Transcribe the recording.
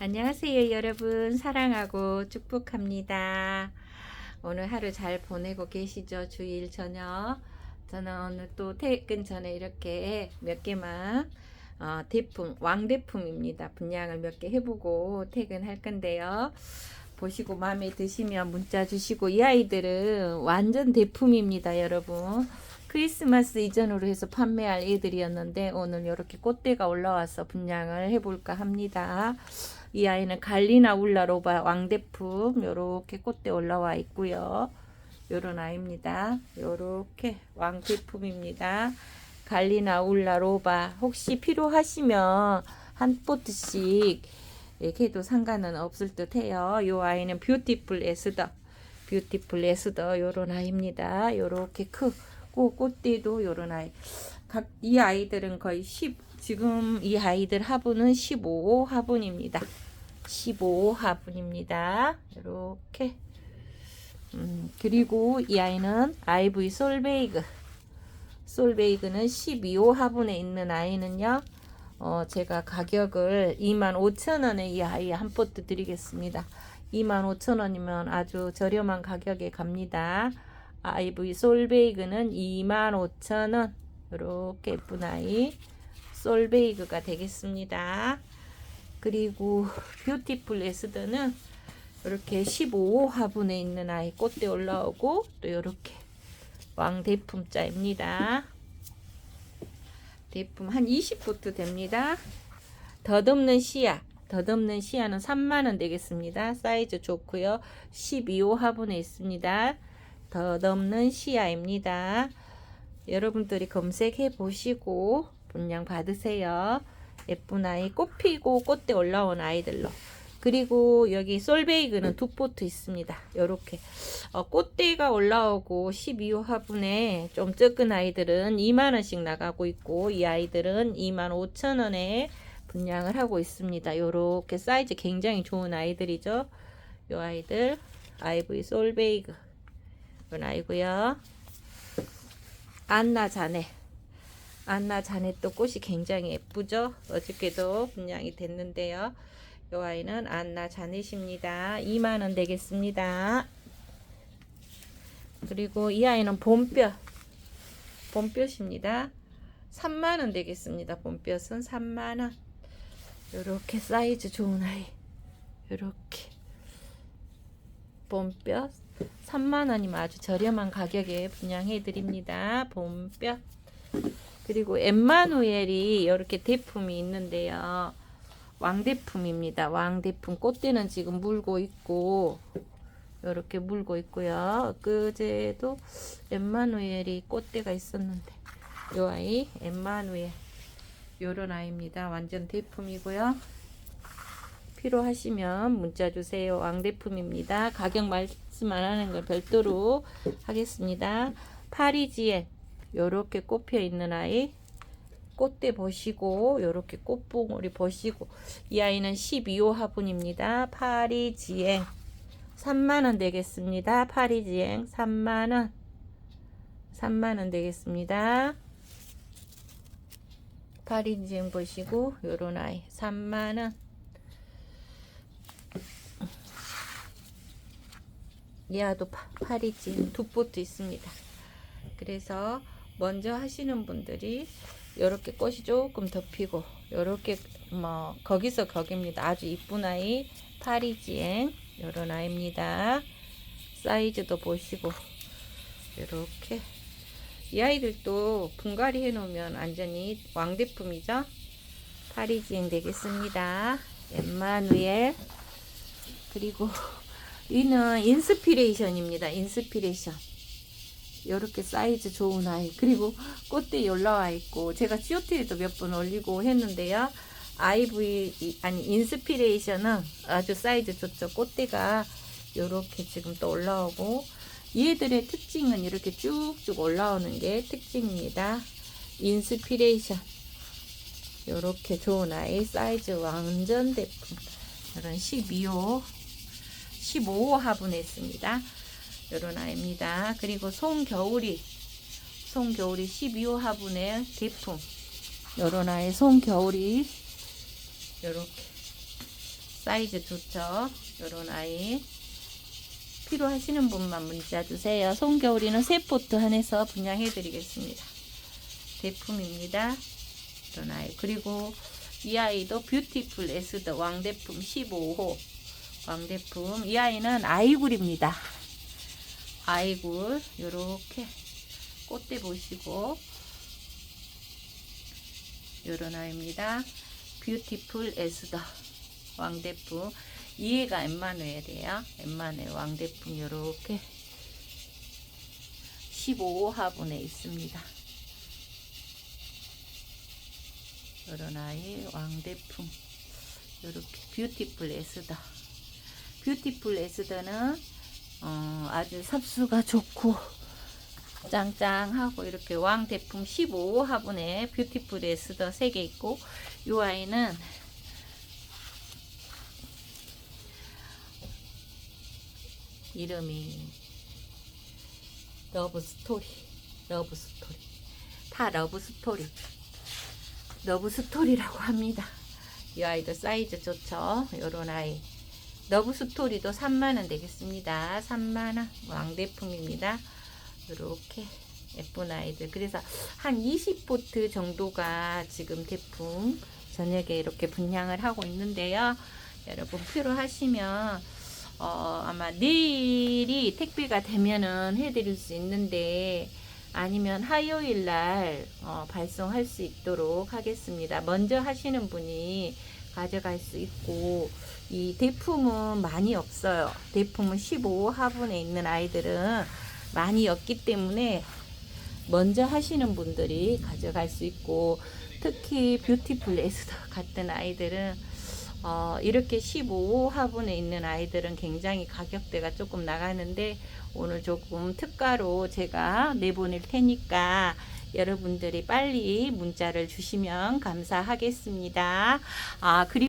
안녕하세요, 여러분. 사랑하고 축복합니다. 오늘 하루 잘 보내고 계시죠? 주일 저녁. 저는 오늘 또 퇴근 전에 이렇게 몇 개만 어, 대품, 왕대품입니다. 분양을 몇 개 해보고 퇴근할 건데요. 보시고 마음에 드시면 문자 주시고 이 아이들은 완전 대품입니다, 여러분. 크리스마스 이전으로 해서 판매할 애들이었는데 오늘 이렇게 꽃대가 올라와서 분양을 해볼까 합니다. 이 아이는 갈리나 울라로바 왕대품 요렇게 꽃대 올라와 있고요. 요런 아이입니다. 요렇게 왕대품입니다. 갈리나 울라로바 혹시 필요하시면 한 포트씩 이렇게 해도 상관은 없을 듯 해요. 요 아이는 뷰티풀 에스더 뷰티풀 에스더 요런 아이입니다. 요렇게 크고 꽃대도 요런 아이 각 이 아이들은 거의 10 지금 이 아이들 화분은 15 화분입니다. 15 화분입니다. 이렇게 음, 그리고 이 아이는 아이브이 솔베이그 솔베이그는 12호 화분에 있는 아이는요. 어, 제가 가격을 25,000원에 이 아이 한 포트 드리겠습니다. 25,000원이면 아주 저렴한 가격에 갑니다. 아이브이 솔베이그는 25,000원 이렇게 예쁜 아이 솔베이그가 되겠습니다. 그리고 뷰티풀 에스더는 이렇게 15호 화분에 있는 아이 꽃대 올라오고 또 이렇게 왕대품자입니다. 대품 한 20부터 됩니다. 덧없는 시야 덧없는 시야는 3만원 되겠습니다. 사이즈 좋고요. 12호 화분에 있습니다. 덧없는 시야입니다. 여러분들이 검색해 보시고 분량 받으세요. 예쁜 아이 꽃 피고 꽃대 올라온 아이들로 그리고 여기 솔베이그는 두 포트 있습니다. 요렇게 어, 꽃대가 올라오고 12호 화분에 좀 적은 아이들은 2만원씩 나가고 있고 이 아이들은 2만 5천원에 분양을 하고 있습니다. 요렇게 사이즈 굉장히 좋은 아이들이죠. 요 아이들 아이브이 솔베이그 이건 아이고요. 안나 자네 안나 또 꽃이 굉장히 예쁘죠. 어저께도 분양이 됐는데요. 이 아이는 안나 자넷입니다. 2만원 되겠습니다. 그리고 이 아이는 봄볕 봄볕입니다. 3만원 되겠습니다. 봄볕은 3만원 요렇게 사이즈 좋은 아이 요렇게 봄볕 3만원이면 아주 저렴한 가격에 분양해 드립니다. 봄볕 그리고 엠마누엘이 이렇게 대품이 있는데요. 왕대품입니다. 왕대품 꽃대는 지금 물고 있고 이렇게 물고 있고요. 그제도 엠마누엘이 꽃대가 있었는데 요 아이 엠마누엘 요런 아이입니다. 완전 대품이고요. 필요하시면 문자 주세요. 왕대품입니다. 가격 말씀 안 하는 걸 별도로 하겠습니다. 파리지엔 요렇게 꽃피어 있는 아이 꽃대 보시고 요렇게 꽃봉오리 보시고 이 아이는 12호 화분입니다. 파리지행 3만원 되겠습니다. 파리지행 3만원 3만원 되겠습니다. 파리지행 보시고 요런 아이 3만원 얘도 파리지행 두 포트 있습니다. 그래서 먼저 하시는 분들이 이렇게 꽃이 조금 더 피고 이렇게 뭐 거기서 거기입니다. 아주 이쁜 아이 파리지행 이런 아이입니다. 사이즈도 보시고 이렇게 이 아이들도 분갈이 해 놓으면 완전히 왕대품이죠. 파리지행 되겠습니다. 엠마누엘 그리고 이는 인스피레이션입니다. 인스피레이션 이렇게 사이즈 좋은 아이 그리고 꽃대 올라와 있고 제가 COT에도 몇 번 올리고 했는데요. IV 아니 인스피레이션은 아주 사이즈 좋죠. 꽃대가 이렇게 지금 또 올라오고 얘들의 특징은 이렇게 쭉쭉 올라오는 게 특징입니다. 인스피레이션. 이렇게 좋은 아이 사이즈 완전 대품. 이런 12호 15호 화분에 있습니다 요런 아이입니다. 그리고 송겨울이 송겨울이 12호 화분의 대품 요런 아이 송겨울이 요렇게 사이즈 좋죠? 요런 아이. 필요하시는 분만 문자 주세요. 송겨울이는 세 포트 한해서 분양해 드리겠습니다. 제품입니다. 이런 아이. 그리고 이 아이도 뷰티풀 에스더 왕대품 15호 왕대품. 이 아이는 아이굴입니다. 아이굴 요렇게 꽃대 보시고 요런 아이입니다. 뷰티풀 에스더 왕대품 이해가 엠마누엘이에요. 엠마누엘 왕대품 요렇게 15화분에 있습니다. 요런 아이 왕대품 요렇게 뷰티풀 에스더 뷰티풀 에스더는 어, 아주 삽수가 좋고 짱짱하고 이렇게 왕대품 15 화분에 뷰티풀 에스더 3개 있고 이 아이는 이름이 러브 스토리 러브 스토리. 다 러브 스토리. 러브 스토리라고 합니다. 이 아이도 사이즈 좋죠? 요런 아이 러브 스토리도 3만원 되겠습니다. 3만원 왕대품입니다. 이렇게 예쁜 아이들. 그래서 한 20포트 정도가 지금 대품 저녁에 이렇게 분양을 하고 있는데요. 여러분 필요하시면 어, 아마 내일이 택배가 되면은 해드릴 수 있는데 아니면 화요일 날 어, 발송할 수 있도록 하겠습니다. 먼저 하시는 분이 가져갈 수 있고 이 대품은 많이 없어요. 대품은 15화분에 있는 아이들은 많이 없기 때문에 먼저 하시는 분들이 가져갈 수 있고 특히 뷰티풀 에스더 같은 아이들은 어, 이렇게 15화분에 있는 아이들은 굉장히 가격대가 조금 나가는데 오늘 조금 특가로 제가 내보낼 테니까 여러분들이 빨리 문자를 주시면 감사하겠습니다. 아, 그리고